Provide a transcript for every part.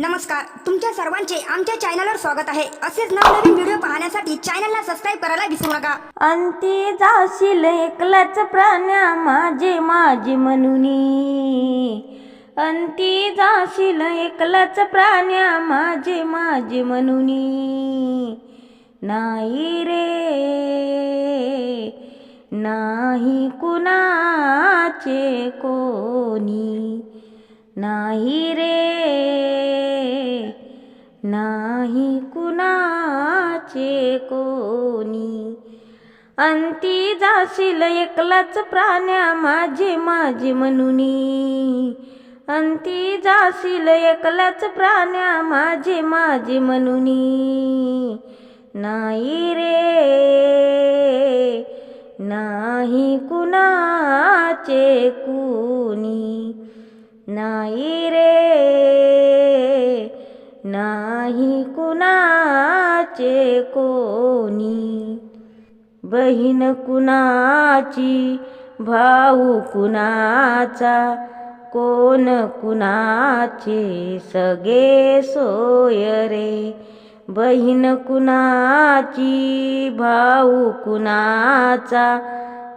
नमस्कार तुमच्या सर्वांचे आमच्या चॅनलवर स्वागत आहे. असेच नवनवीन व्हिडिओ पाहण्यासाठी चॅनलला सबस्क्राईब करायला विसरू नका. अंती जाशील एकलाच प्राण्या माझे माझे म्हणून. अंती जाशील एकलाच प्राण्या माझे माझे म्हणून. नाही रे नाही कुणाचे कोणी. नाही रे नाही कुणाचे कोणी. अंती जाशील एकलाच प्राण्या माझे माझे म्हणुनी. अंती जाशील एकलाच प्राण्या माझे माझे म्हणुनी. नाही रे नाही कुणाचे कुणी. नाही रे नाही कुणाचे कोणी. बहीण कुणाची भाऊ कुणाचा कोण कुणाचे सगळे सोय रे. बहीण कुणाची भाऊ कुणाचा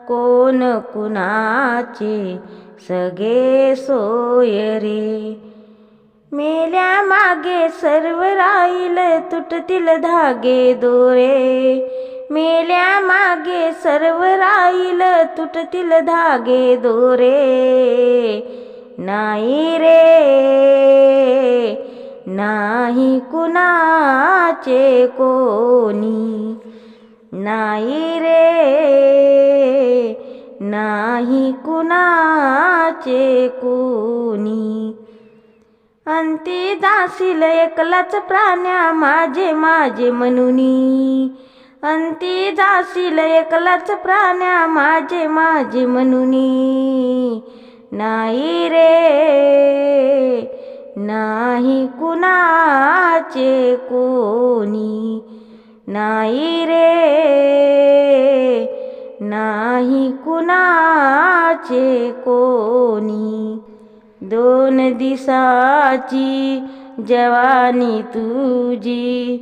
कोण कुणाचे सगळे सोय रे. मेल्या मागे सर्व राहील तुटतील धागे दोरे. मेल्या मागे सर्व राहील तुटतील धागे दोरे. नाही रे नाही कुणाचे कोणी. नाही रे नाही कुणाचे कोणी. अंती दासील एकलाच प्राण्या माझे माझे म्हणूनी. अंती दासील एकलाच प्राण्या माझे माझे म्हणूनी. नाही रे नाही कुणाचे कोणी. नाही रे नाही कुणाचे कोणी. दोन दिसाची जवानी तुझी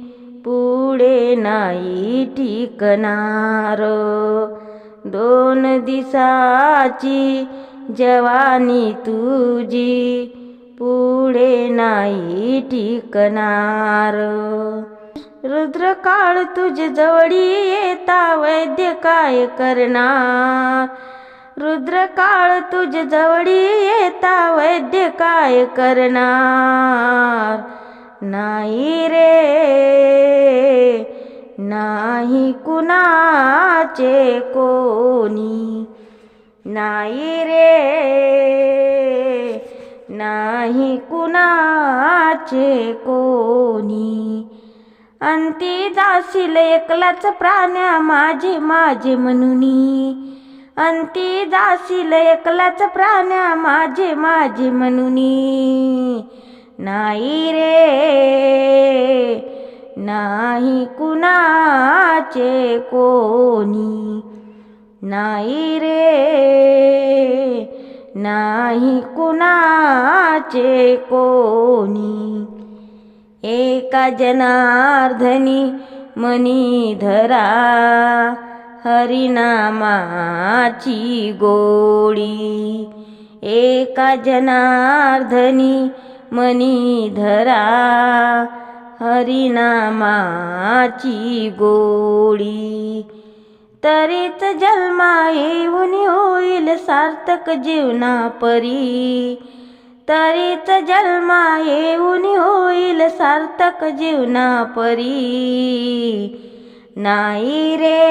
पुढे नाही टिकणार. दोन दिसाची जवानी तुझी पुढे नाही टिकणार. रुद्रकाळ तुझे जवळी येता वैद्य काय करणार? रुद्रकाळ तुझ जवळी येता वैद्य काय करणार? नाही रे नाही कुणाचे कोणी. नाही रे नाही कुणाचे कोणी. अंती जाशील एकलाच प्राण्या माझे माझे म्हणूनी. अंती जाशील एकलाच प्राण्या माझे माझे म्हणुनी. नाही रे नाही कुणाचे कोणी. नाही रे नाही कुणाचे कोणी. एका जनार्धनी मनी धरा. हरिनामाची गोडी. एका जनार्दनी मनी धरा. हरिनामाची गोडी. तरीच जन्मा येऊन होईल सार्थक जीवना परी तरीच जन्मा येऊन होईल सार्थक जीवना परी नाही रे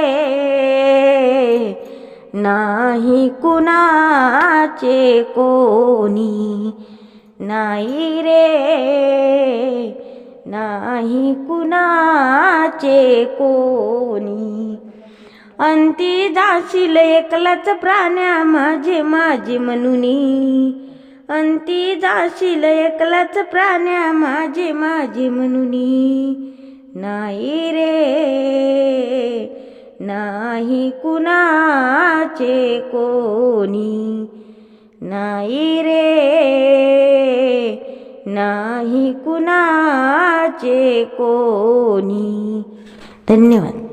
नाही कुणाचे कोणी नाही रे नाही कुणाचे कोणी. अंती जाशील एकलाच प्राण्या माझे माझे म्हणूनी. अंती जाशील एकलाच प्राण्या माझे माझे म्हणूनी. नाही रे नाही कुणाचे कोणी. नाही रे नाही कुणाचे कोणी. धन्यवाद.